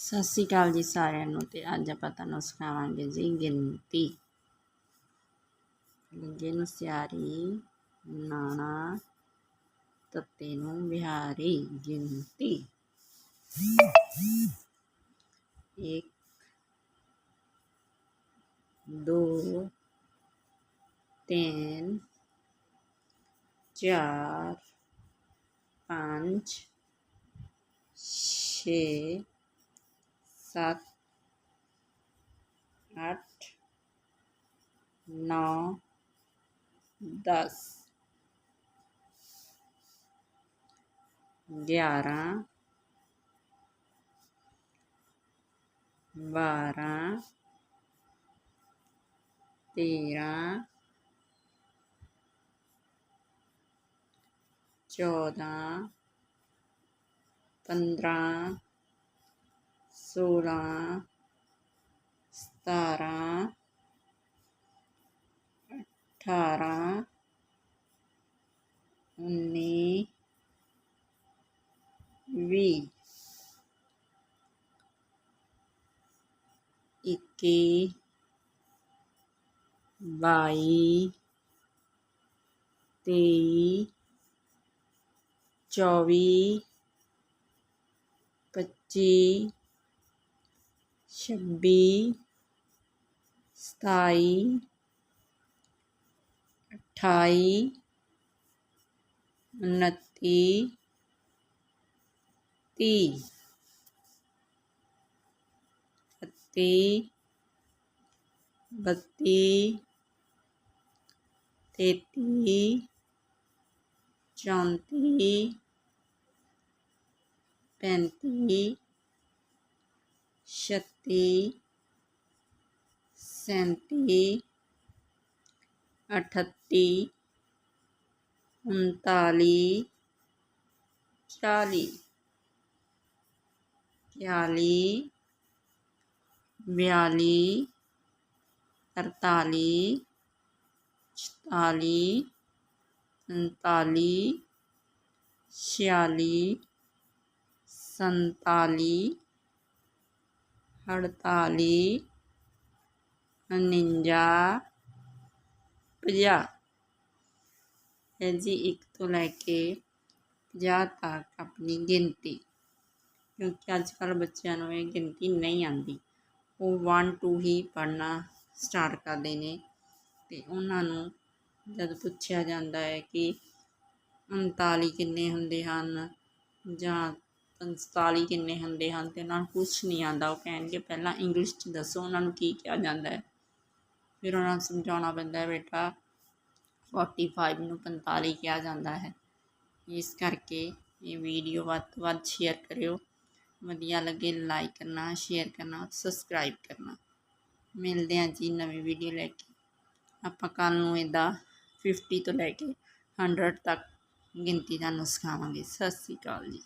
Sasikal di saya nuti aja ah, pata nus kalang gizi genti. Begini siari nana tetenu bihari genti. Ik do ten jar panch she. सात आठ नौ दस ग्यारह बारह तेरह चौदह पंद्रह ਸੋਲ੍ਹਾਂ ਸਤਾਰ੍ਹਾਂ ਅਠਾਰਾਂ ਉੱਨੀ ਵੀਹ। ਇੱਕੀ ਬਾਈ ਤੇਈ ਚੌਵੀ ਪੱਚੀ ਛੱਬੀ ਸਤਾਈ ਅਠਾਈ ਉਨੱਤੀ ਤੀਹ। ਇਕੱਤੀ ਬੱਤੀ ਤੇਤੀ ਚੌਂਤੀ ਪੈਂਤੀ ਛੱਤੀ। ਸੈਂਤੀ ਅਠੱਤੀ ਉਨਤਾਲੀ ਚਾਲੀ ਇਕਤਾਲੀ ਬਿਆਲੀ ਤਰਤਾਲੀ ਚੁਤਾਲੀ ਪੰਤਾਲੀ ਛਿਆਲੀ ਸੰਤਾਲੀ ਅਠਤਾਲੀ ਉਣੰਜਾ, ਪੰਜਾਹ। ਹੈ ਜੀ ਇੱਕ ਤੋਂ ਲੈ ਕੇ ਪੰਜਾਹ ਤੱਕ ਆਪਣੀ ਗਿਣਤੀ। ਕਿਉਂਕਿ ਅੱਜ ਕੱਲ੍ਹ ਬੱਚਿਆਂ ਨੂੰ ਇਹ ਗਿਣਤੀ ਨਹੀਂ ਆਉਂਦੀ। ਉਹ ਵਨ ਟੂ ਹੀ ਪੜ੍ਹਨਾ ਸਟਾਰਟ ਕਰਦੇ ਨੇ ਅਤੇ ਉਹਨਾਂ ਨੂੰ ਜਦ ਪੁੱਛਿਆ ਜਾਂਦਾ ਹੈ ਕਿ ਉਨਤਾਲੀ ਕਿੰਨੇ ਹੁੰਦੇ ਹਨ ਜਾਂ ਪੰਤਾਲੀ ਕਿੰਨੇ ਹੁੰਦੇ ਹਨ ਅਤੇ ਉਹਨਾਂ ਨੂੰ ਕੁਛ ਨਹੀਂ ਆਉਂਦਾ। ਉਹ ਕਹਿਣਗੇ, ਪਹਿਲਾਂ ਇੰਗਲਿਸ਼ 'ਚ ਦੱਸੋ ਉਹਨਾਂ ਨੂੰ ਕੀ ਕਿਹਾ ਜਾਂਦਾ ਹੈ। ਫਿਰ ਉਹਨਾਂ ਨੂੰ ਸਮਝਾਉਣਾ ਪੈਂਦਾ ਹੈ, ਬੇਟਾ ਫੋਰਟੀ ਫਾਈਵ ਨੂੰ ਪੰਤਾਲੀ ਕਿਹਾ ਜਾਂਦਾ ਹੈ। ਇਸ ਕਰਕੇ ਇਹ ਵੀਡੀਓ ਵੱਧ ਤੋਂ ਵੱਧ ਸ਼ੇਅਰ ਕਰਿਓ। ਵਧੀਆ ਲੱਗੇ ਲਾਈਕ ਕਰਨਾ ਸ਼ੇਅਰ ਕਰਨਾ ਸਬਸਕ੍ਰਾਈਬ ਕਰਨਾ। ਮਿਲਦੇ ਹਾਂ ਜੀ ਨਵੀਂ ਵੀਡੀਓ ਲੈ ਕੇ। ਆਪਾਂ ਕੱਲ੍ਹ ਨੂੰ ਇਹਦਾ ਫਿਫਟੀ ਤੋਂ ਲੈ ਕੇ ਹੰਡਰਡ ਤੱਕ ਗਿਣਤੀ ਤੁਹਾਨੂੰ ਸਿਖਾਵਾਂਗੇ ਸਤਿ ਸ਼੍ਰੀ ਅਕਾਲ ਜੀ।